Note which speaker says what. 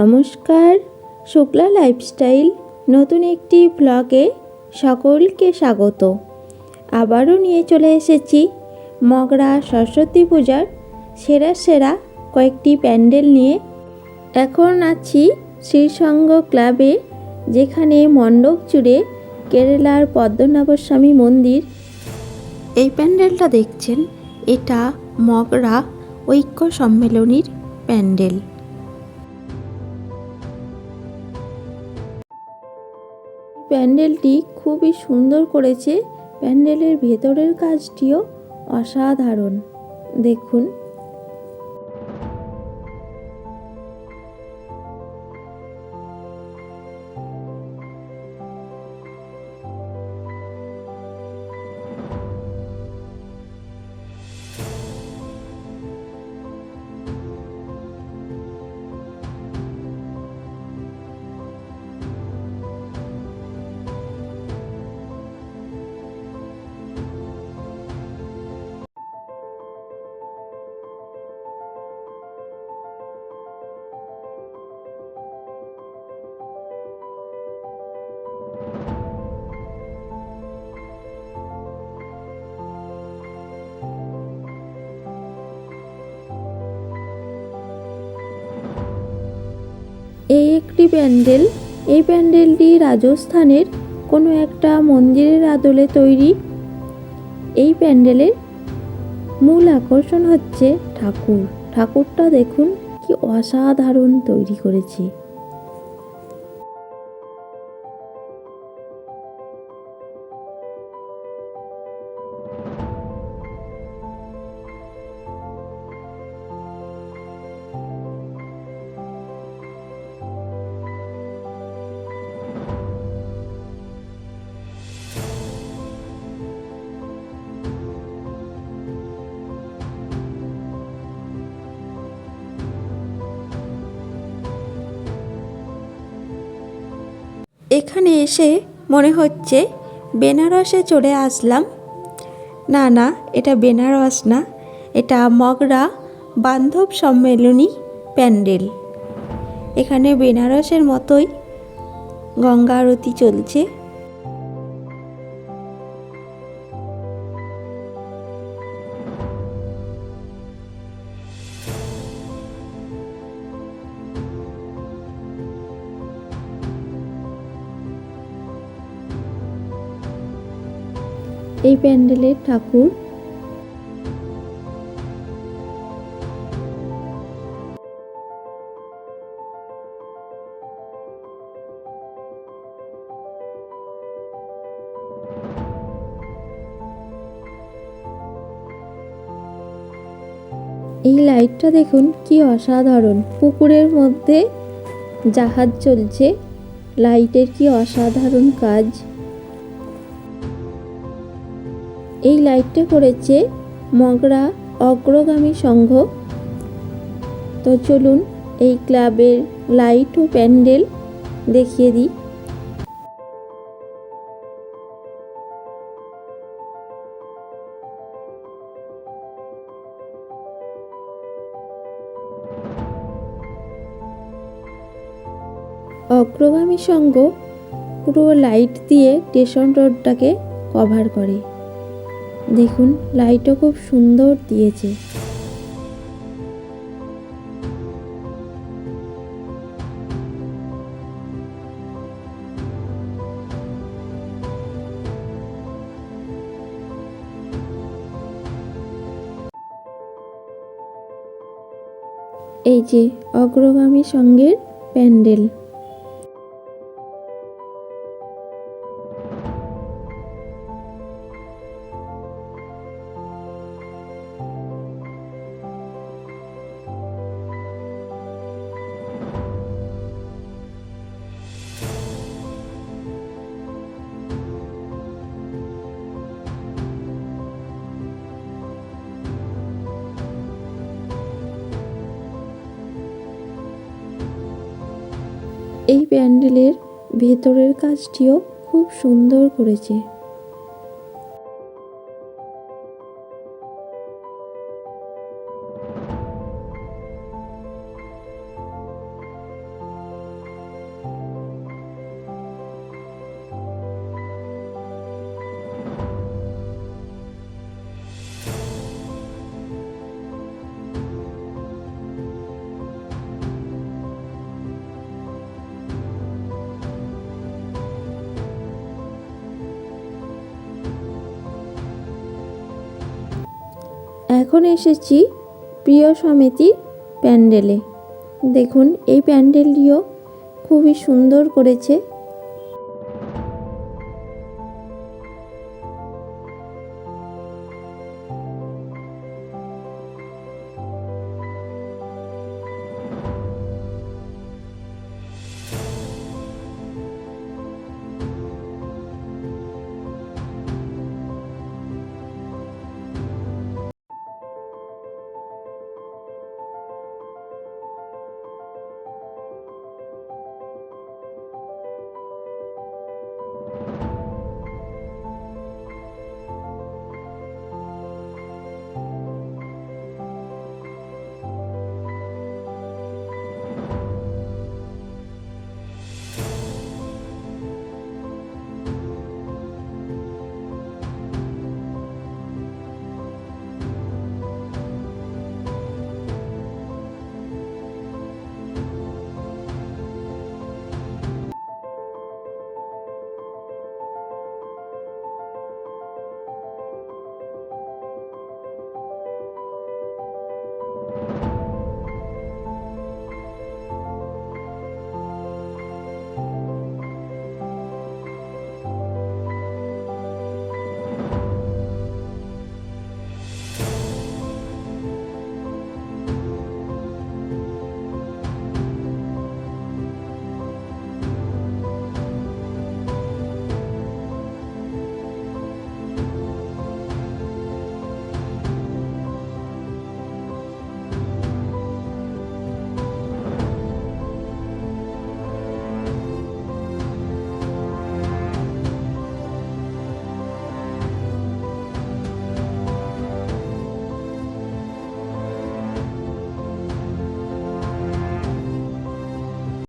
Speaker 1: নমস্কার, শুক্লা লাইফস্টাইল নতুন একটি ব্লগে সকলকে স্বাগত। আবারও নিয়ে চলে এসেছি মগরা সরস্বতী পূজার সেরা সেরা কয়েকটি প্যান্ডেল নিয়ে। এখন আছি শ্রীসঙ্গ ক্লাবে, যেখানে মণ্ডপ জুড়ে কেরালার পদ্মনাভস্বামী মন্দির। এই প্যান্ডেলটা দেখছেন, এটা মগরা ঐক্য সম্মেলনীর প্যান্ডেল। প্যান্ডেলটি খুবই সুন্দর করেছে। প্যান্ডেলের ভেতরের কাজটিও অসাধারণ। দেখুন। এই একটি প্যান্ডেল। এই প্যান্ডেলটি রাজস্থানের কোনো একটা মন্দিরের আদলে তৈরি। এই প্যান্ডেলের মূল আকর্ষণ হচ্ছে ঠাকুর। ঠাকুরটা দেখুন কি অসাধারণ তৈরি করেছে। এখানে এসে মনে হচ্ছে বেনারসে চলে আসলাম। না না, এটা বেনারস না, এটা মগরা বান্ধব সম্মেলনী প্যান্ডেল। এখানে বেনারসের মতোই গঙ্গা আরতি চলছে। এই প্যান্ডেলের ঠাকুর। এই লাইটটা দেখুন, কি অসাধারণ। পুকুরের মধ্যে জাহাজ চলছে। লাইটের কি অসাধারণ কাজ। এই লাইটটা করেছে মগরা অগ্রগামী সংঘ। তো চলুন এই ক্লাবের লাইট ও প্যান্ডেল দেখিয়ে দিই। অগ্রগামী সংঘ পুরো লাইট দিয়ে স্টেশন রোডটাকে কভার করে। দেখুন লাইটও খুব সুন্দর দিয়েছে। এই যে অগ্রগামী সঙ্গের প্যান্ডেল। এই প্যান্ডেলের ভেতরের কাজটিও খুব সুন্দর করেছে। এখন এসেছি প্রিয় সমিতির প্যান্ডেলে। দেখুন এই প্যান্ডেলটিও খুবই সুন্দর করেছে।